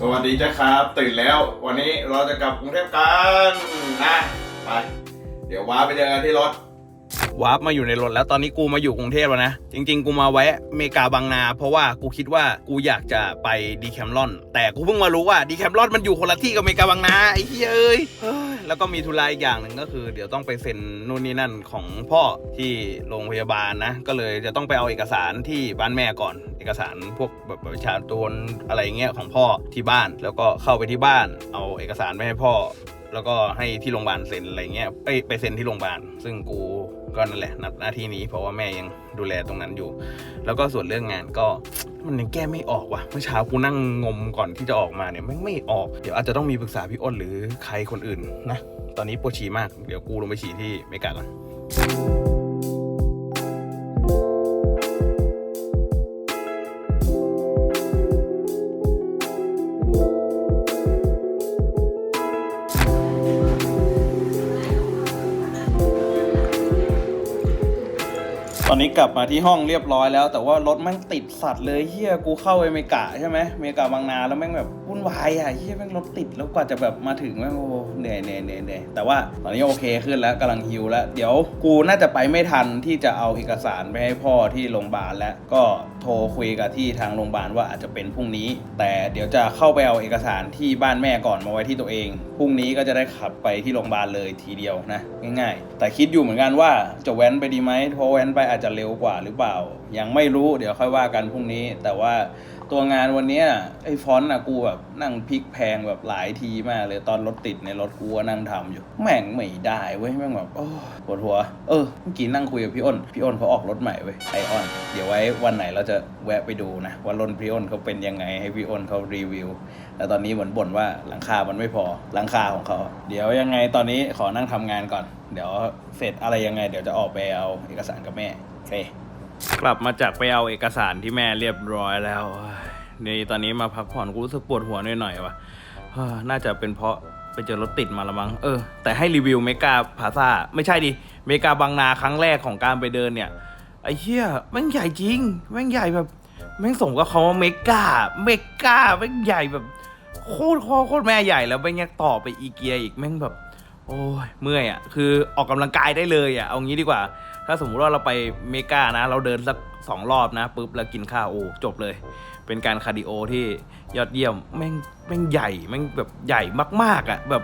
สวัสดีจ้าครับ ตื่นแล้ววันนี้เราจะกลับกรุงเทพกันนะไป เดี๋ยวว้าไปเจอกันที่รถวาร์ปมาอยู่ในรถแล้วตอนนี้กูมาอยู่กรุงเทพแล้วนะ จริง ๆ กูมาแวะเมกาบางนา เพราะว่ากูคิดว่ากูอยากจะไปดีแคมลอน แต่กูเพิ่งมารู้ว่าดีแคมลอนมันอยู่คนละที่กับเมกาบางนาไอ้เหี้ยเอ้ยเฮ้ย แล้วก็มีธุระอีกอย่างหนึ่งก็คือ เดี๋ยวต้องไปเซ็นนู่นนี่นั่นของพ่อที่โรงพยาบาลนะ ก็เลยจะต้องไปเอาเอกสารที่บ้านแม่ก่อน เอกสารพวกแบบประชาชนอะไรเงี้ยของพ่อที่บ้าน แล้วก็เข้าไปที่บ้าน เอาเอกสารไปให้พ่อ แล้วก็ให้ที่โรงพยาบาลเซ็นอะไรเงี้ยไปไปเซ็นที่โรงพยาบาล ซึ่งกูก็นั่นแหละนับหน้าที่นี้ เพราะว่าแม่ยังดูแลตรงนั้นอยู่ แล้วก็ส่วนเรื่องงานก็มันยังแก้ไม่ออกว่ะเมื่อเช้ากูนั่งงมก่อนที่จะออกมาเนี่ยไม่ไม่ออกเดี๋ยวอาจจะต้องมีปรึกษาพี่อ้นหรือใครคนอื่นนะตอนนี้ปวดฉี่มากเดี๋ยวกูลงไปฉี่ที่เมกาก่อน ตอนนี้กลับมาที่ห้องเรียบร้อยแล้ว แต่ว่ารถแม่งติดสัตว์เลยเฮียกูเข้าไปเมกาใช่ไหมเมกาบางนาแล้วแม่งแบบวุ่นวายอะเฮียแม่งรถติดแล้วกว่าจะแบบมาถึงแม่งโอ้โหเหนื่อยเหนื่อยเหนื่อยเหนื่อยแต่ว่าตอนนี้โอเคขึ้นแล้วกำลังฮิวแล้ว เดี๋ยวกูน่าจะไปไม่ทันที่จะเอาเอกสารไปให้พ่อที่โรงพยาบาลแล้วก็โทรคุยกับที่ทางโรงพยาบาลว่าอาจจะเป็นพรุ่งนี้ แต่เดี๋ยวจะเข้าไปเอาเอกสารที่บ้านแม่ก่อนมาไว้ที่ตัวเองพรุ่งนี้ก็จะได้ขับไปที่โรงพยาบาลเลยทีเดียวนะง่ายๆ แต่คิดอยู่เหมือนกันว่าจะแว้นไปดีไหมเพราะแว้นไปอาจจะเร็วกว่าหรือเปล่า ยังไม่รู้เดี๋ยวค่อยว่ากันพรุ่งนี้ แต่ว่าตัวงานวันนี้ไอ้ฟอนต์อะกูแบบนั่งพลิกแพงแบบหลายทีมากเลยตอนรถติดในรถกูก็นั่งทำอยู่ แม่งไม่ได้เว้ยแม่งแบบโอ้ปวดหัว เออเมื่อกี้นั่งคุยกับพี่อ้นพี่อ้นเขาออกรถใหม่เว้ยไอออน เดี๋ยวไว้วันไหนเราจะแวะไปดูนะว่ารถพี่อ้นเขาเป็นยังไงให้พี่อ้นเขารีวิวแต่ตอนนี้เหมือนบ่นว่าหลังคา มันไม่พอหลังคาของเขา เดี๋ยวยังไงตอนนี้ขอนั่งทำงานก่อน เดี๋ยวเสร็จอะไรยังไง เดี๋ยวจะออกไปเอาเอกสารกับแม่โอเคกลับมาจากไปเอาเอกสารที่แม่เรียบร้อยแล้ว นี่ตอนนี้มาพักผ่อนกูรู้สึกปวดหัวหน่อยๆว่ะน่าจะเป็นเพราะไปเจอรถติดมาละมั้ง เออ แต่ให้รีวิวเมกาพาซาไม่ใช่ดิ เมกาบางนาครั้งแรกของการไปเดินเนี่ย ไอ้เหี้ยแม่งใหญ่จริง แม่งใหญ่แบบ แม่งสมกับเขาว่าเมกา เมกาแม่งใหญ่แบบ โคตรโคตรโคตรแม่ใหญ่แล้วแม่งยังต่อไปอีเกียอีกแม่งแบบ โอ้ยเมื่อยอะ คือออกกำลังกายได้เลยอะ เอางี้ดีกว่า ถ้าสมมุติว่าเราไปเมกานะ เราเดินสักสองรอบนะปุ๊บแล้วกินข้าวโอ้จบเลย เป็นการคาร์ดิโอที่ยอดเยี่ยมแม่งแม่งใหญ่แม่งแบบใหญ่มากๆอะ แบบ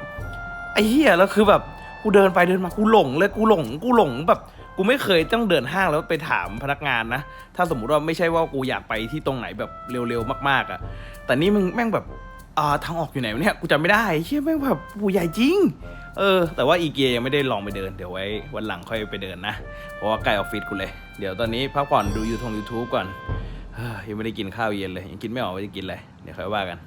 ไอ้เหี้ยแล้วคือแบบกูเดินไปเดินมากูหลงเลยกูหลงกูหลงแบบกูไม่เคยต้องเดินห้างแล้วไปถามพนักงานนะ ถ้าสมมุติว่าไม่ใช่ว่ากูอยากไปที่ตรงไหนแบบเร็วๆมากๆอะ แต่นี่มึงแม่งแบบอ่าทางออกอยู่ไหนวะเนี่ยกูจำไม่ได้เชี่ยแม่งแบบปูใหญ่จริง เออ แต่ว่าอีเกียยังไม่ได้ลองไปเดินเดี๋ยวไว้วันหลังค่อยไปเดินนะ เพราะว่าใกล้ออฟฟิศกูเลย เดี๋ยวตอนนี้พักผ่อนดูยูทงยูทูบก่อน ยังไม่ได้กินข้าวเย็นเลยยังกินไม่ออกว่าจะกินอะไรเดี๋ยวค่อยว่ากัน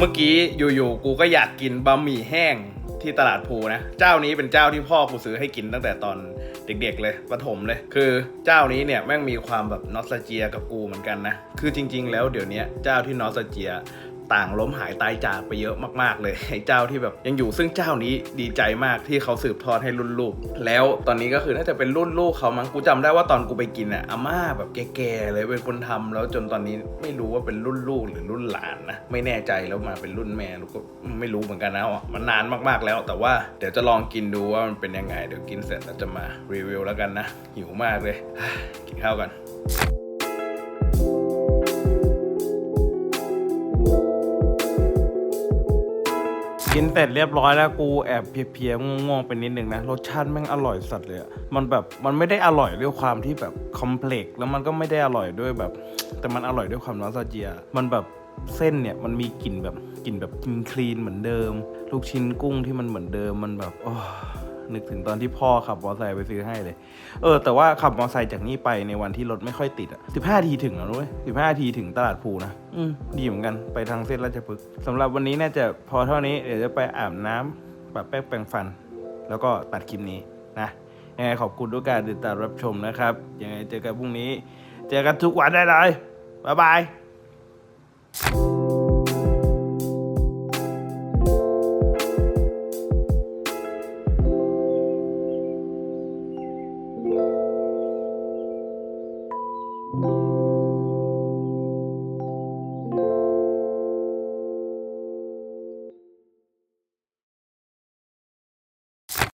เมื่อกี้อยู่ๆกูก็อยากกินบะหมี่แห้ง ที่ตลาดภูนะ เจ้านี้เป็นเจ้าที่พ่อกูซื้อให้กินตั้งแต่ตอนเด็กๆเลยประถมเลย คือเจ้านี้เนี่ยแม่งมีความแบบนอสเจียกับกูเหมือนกันนะ คือจริง ๆ แล้วเดี๋ยวนี้เจ้าที่นอสเจีย ต่างล้มหายตายจากไปเยอะมากๆ เลยไอ้เจ้าที่แบบยังอยู่ซึ่งเจ้านี้ดีใจมากที่เขาสืบทอดให้รุ่นลูก แล้วตอนนี้ก็คือน่าจะเป็นรุ่นลูกเขามั้งกูจำได้ว่าตอนกูไปกินอะอาม่าแบบแก่ๆเลยเป็นคนทำแล้วจนตอนนี้ไม่รู้ว่าเป็นรุ่นลูกหรือรุ่นหลานนะไม่แน่ใจแล้วมาเป็นรุ่นแม่ก็ไม่รู้เหมือนกันนะว่ามันนานมากๆแล้ว แต่ว่าเดี๋ยวจะลองกินดูว่ามันเป็นยังไงเดี๋ยวกินเสร็จแล้วจะมารีวิวแล้วกันนะหิวมากเลยกินข้าวกัน กินเสร็จเรียบร้อยแล้วกูแอบเพียๆง่วงๆไปนิดนึงนะรสชาติแม่งอร่อยสัตว์เลยอะมันแบบมันไม่ได้อร่อยด้วยความที่แบบคอมเพล็กซ์แล้วมันก็ไม่ได้อร่อยด้วยแบบ แต่มันอร่อยด้วยความนอสตาเจีย มันแบบเส้นเนี่ยมันมีกลิ่นแบบกลิ่นแบบกินคลีนเหมือนเดิม ลูกชิ้นกุ้งที่มันเหมือนเดิมมันแบบโอ้ นึกถึงตอนที่พ่อขับมอเตอร์ไซค์ไปซื้อให้เลย เออ แต่ว่าขับมอเตอร์ไซค์จากนี่ไปในวันที่รถไม่ค่อยติดอะสิบห้าทีถึงแล้วด้วยสิบห้าทีถึงตลาดภูนะอืมดีเหมือนกันไปทางเส้นราชพฤกษ์สำหรับวันนี้น่าจะพอเท่านี้เดี๋ยวจะไปอาบน้ำปะแป้งแปรงฟัน แล้วก็ตัดคลิปนี้นะยังไงขอบคุณทุกการติดตามรับชมนะครับยังไงเจอกันพรุ่งนี้ เจอกันทุกวันได้เลยบ๊ายบาย เ